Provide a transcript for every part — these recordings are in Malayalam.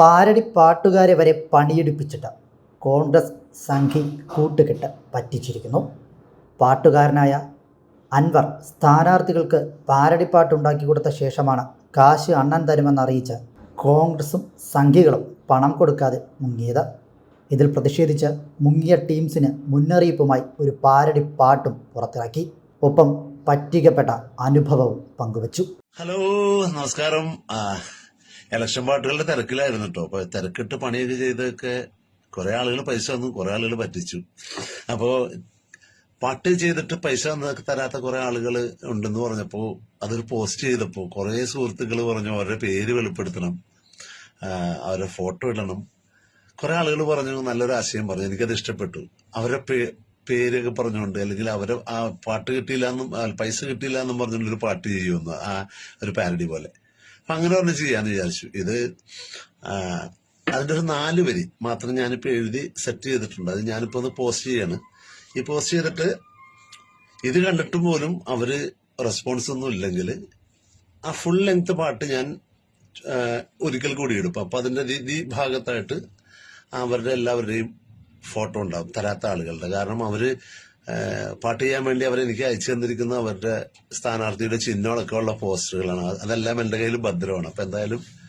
പാരടി പാട്ടുകാരെ വരെ പണിയെടുപ്പിച്ചിട്ട് കോൺഗ്രസ് സംഘി കൂട്ടുകെട്ട് പറ്റിച്ചിരിക്കുന്നു. പാട്ടുകാരനായ അൻവർ സ്ഥാനാർത്ഥികൾക്ക് പാരടിപ്പാട്ടുണ്ടാക്കി കൊടുത്ത ശേഷമാണ് കാശ് അണ്ണൻ തരുമെന്നറിയിച്ച് കോൺഗ്രസും സംഘികളും പണം കൊടുക്കാതെ മുങ്ങിയത്. ഇതിൽ പ്രതിഷേധിച്ച് മുങ്ങിയ ടീംസിന് മുന്നറിയിപ്പുമായി ഒരു പാരടി പാട്ടും പുറത്തിറക്കി. ഒപ്പം പറ്റിക്കപ്പെട്ട അനുഭവവും പങ്കുവച്ചു. ഹലോ നമസ്കാരം. ഇലക്ഷൻ പാർട്ടികളുടെ തിരക്കിലായിരുന്നു കേട്ടോ അപ്പൊ തിരക്കിട്ട് പണിയൊക്കെ ചെയ്തൊക്കെ കുറെ ആളുകൾ പൈസ വന്നു കുറെ ആളുകൾ പറ്റിച്ചു. അപ്പോ പാട്ട് ചെയ്തിട്ട് പൈസ തരാത്ത കുറെ ആളുകൾ ഉണ്ടെന്ന് പറഞ്ഞപ്പോ അതൊരു പോസ്റ്റ് ചെയ്തപ്പോ കുറെ സുഹൃത്തുക്കൾ പറഞ്ഞു അവരുടെ പേര് വെളിപ്പെടുത്തണം അവരുടെ ഫോട്ടോ ഇടണം. കുറെ ആളുകൾ പറഞ്ഞു നല്ലൊരു ആശയം പറഞ്ഞു എനിക്കത് ഇഷ്ടപ്പെട്ടു. അവരുടെ പേരൊക്കെ പറഞ്ഞുകൊണ്ട് അല്ലെങ്കിൽ അവരെ ആ പാട്ട് കിട്ടിയില്ല എന്നും പൈസ കിട്ടിയില്ല എന്നും പറഞ്ഞുകൊണ്ട് ഒരു പാട്ട് ചെയ്യുമെന്ന് ആ ഒരു പാരഡി പോലെ. അപ്പൊ അങ്ങനെ പറഞ്ഞ് ചെയ്യാന്ന് വിചാരിച്ചു. ഇത് അതിന്റെ ഒരു നാല് വരി മാത്രം ഞാനിപ്പോ എഴുതി സെറ്റ് ചെയ്തിട്ടുണ്ട്. അത് ഞാനിപ്പോ ഒന്ന് പോസ്റ്റ് ചെയ്യാണ്. ഈ പോസ്റ്റ് ചെയ്തിട്ട് ഇത് കണ്ടിട്ട് പോലും അവർ റെസ്പോൺസ് ഒന്നും ഇല്ലെങ്കിൽ ആ ഫുൾ ലെങ്ത് പാട്ട് ഞാൻ ഒരിക്കൽ കൂടി എടുക്കും. അപ്പൊ അതിന്റെ ഈ ഭാഗത്തായിട്ട് അവരുടെ എല്ലാവരുടെയും ഫോട്ടോ ഉണ്ടാവും തരാത്ത ആളുകളുടെ. കാരണം അവർ പാട്ട് ചെയ്യാൻ വേണ്ടി അവർ എനിക്ക് അയച്ചു തന്നിരിക്കുന്ന അവരുടെ സ്ഥാനാർത്ഥിയുടെ ചിഹ്നങ്ങളൊക്കെ ഉള്ള പോസ്റ്ററുകളാണ്. അതെല്ലാം എന്റെ കയ്യിൽ ഭദ്രമാണ്. അപ്പൊ എന്തായാലും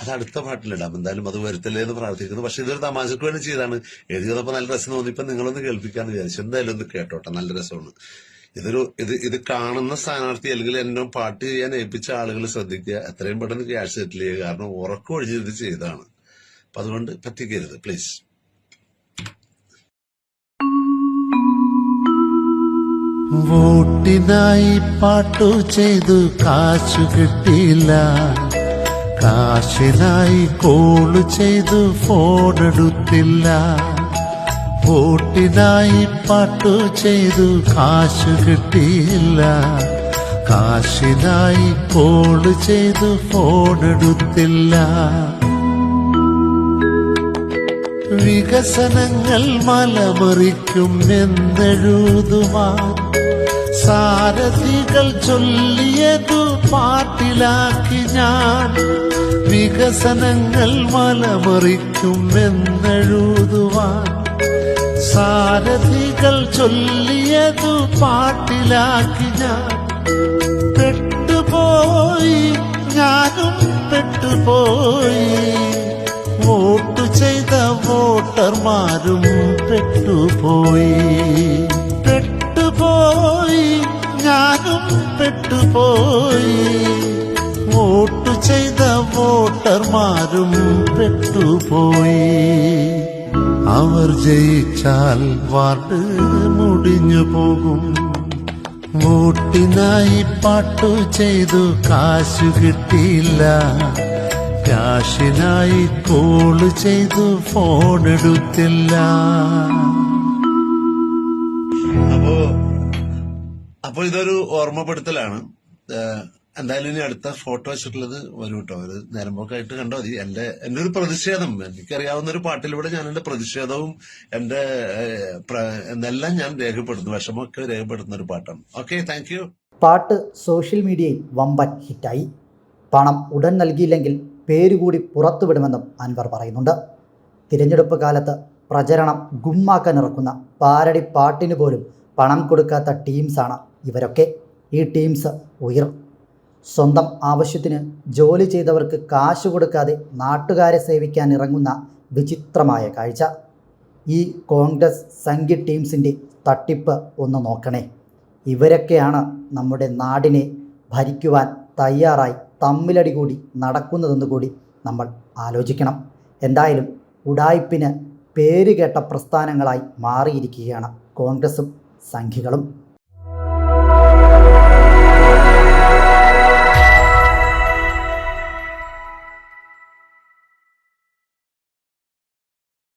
അത് അടുത്ത പാട്ടിലിടാം. എന്തായാലും അത് വരുത്തില്ലേ എന്ന് പ്രാർത്ഥിക്കുന്നു. പക്ഷെ ഇതൊരു തമാശക്ക് വേണ്ടി ചെയ്താണ്. എഴുതിയതപ്പോ നല്ല രസം തോന്നി. ഇപ്പൊ നിങ്ങളൊന്ന് കേൾപ്പിക്കാന്ന് വിചാരിച്ചു. എന്തായാലും ഒന്ന് കേട്ടോട്ടെ. നല്ല രസമാണ്. ഇതൊരു ഇത് ഇത് കാണുന്ന സ്ഥാനാർത്ഥി അല്ലെങ്കിൽ എന്നെ പാട്ട് ചെയ്യാൻ ഏൽപ്പിച്ച ആളുകൾ ശ്രദ്ധിക്കുക. എത്രയും പെട്ടെന്ന് ക്യാഷ് സെറ്റിൽ കാരണം ഉറക്കം ഒഴിഞ്ഞിരുന്ന് ഇത് ചെയ്തതാണ് അപ്പൊ അതുകൊണ്ട് പറ്റിക്കരുത്. പ്ലീസ്. വോട്ടിനായി പാട്ടു ചെയ്തു കാശു കിട്ടിയില്ല. കാശിനായി കോൾ ചെയ്തു ഫോണെടുത്തില്ല വോട്ടിനായി പാട്ടു ചെയ്തു കാശു കിട്ടിയില്ല. കാശിനായി കോൾ ചെയ്തു ഫോണെടുത്തില്ല വികസനങ്ങൾ മലമറിക്കും എന്നെഴുതുവാൻ. സാരഥികൾ ചൊല്ലിയതു പാട്ടിലാക്കി ഞാൻ. വികസനങ്ങൾ മലമറിക്കും എന്നെഴുതുവാൻ. സാരഥികൾ ചൊല്ലിയതു പാട്ടിലാക്കി ഞാൻ. പെട്ടുപോയി ഞാനും പെട്ടുപോയി. വോട്ടർമാരും പെട്ടുപോയി. പെട്ടുപോയി ഞാനും പെട്ടുപോയി. വോട്ട് ചെയ്ത വോട്ടർമാരും പെട്ടുപോയി. അവർ ജയിച്ചാൽ വാർഡ് മുടിഞ്ഞു പോകും. വോട്ടിനായി പാട്ടു ചെയ്തു കാശു കിട്ടിയില്ല. ക്യാഷിനായി കോൾ ചെയ്തു ഫോണെടുത്തില്ല അപ്പോ അപ്പൊ ഇതൊരു ഓർമ്മപ്പെടുത്തലാണ്. എന്തായാലും ഇനി അടുത്ത ഫോട്ടോ വെച്ചിട്ടുള്ളത് വരും കേട്ടോ അത് നേരമ്പോക്കായിട്ട് കണ്ടോ? മതി എന്റെ എന്റെ ഒരു പ്രതിഷേധം. എനിക്കറിയാവുന്ന ഒരു പാട്ടിലൂടെ ഞാൻ എന്റെ പ്രതിഷേധവും എന്റെ എന്നെല്ലാം ഞാൻ രേഖപ്പെടുത്തുന്നു. വിഷമമൊക്കെ രേഖപ്പെടുത്തുന്ന ഒരു പാട്ടാണ്. Okay thank you. പാട്ട് സോഷ്യൽ മീഡിയയിൽ വമ്പൻ ഹിറ്റായി. പണം ഉടൻ നൽകിയില്ലെങ്കിൽ പേരുകൂടി പുറത്തുവിടുമെന്നും അൻവർ പറയുന്നുണ്ട്. തിരഞ്ഞെടുപ്പ് കാലത്ത് പ്രചരണം ഗുമ്മാക്കാൻ ഇറക്കുന്ന പാരടി പാട്ടിന് പോലും പണം കൊടുക്കാത്ത ടീംസാണ് ഇവരൊക്കെ. ഈ ടീംസ് ഉയർ സ്വന്തം ആവശ്യത്തിന് ജോലി ചെയ്തവർക്ക് കാശ് കൊടുക്കാതെ നാട്ടുകാരെ സേവിക്കാൻ ഇറങ്ങുന്ന വിചിത്രമായ കാഴ്ച. ഈ കോൺഗ്രസ് സംഘി ടീംസിന്റെ തട്ടിപ്പ് ഒന്ന് നോക്കണേ. ഇവരൊക്കെയാണ് നമ്മുടെ നാടിനെ ഭരിക്കുവാൻ തയ്യാറായി തമ്മിലടി കൂടി നടക്കുന്നതെന്ന് കൂടി നമ്മൾ ആലോചിക്കണം. എന്തായാലും ഉടായ്പിന് പേര് കേട്ട പ്രസ്ഥാനങ്ങളായി മാറിയിരിക്കുകയാണ് കോൺഗ്രസും സംഘികളും.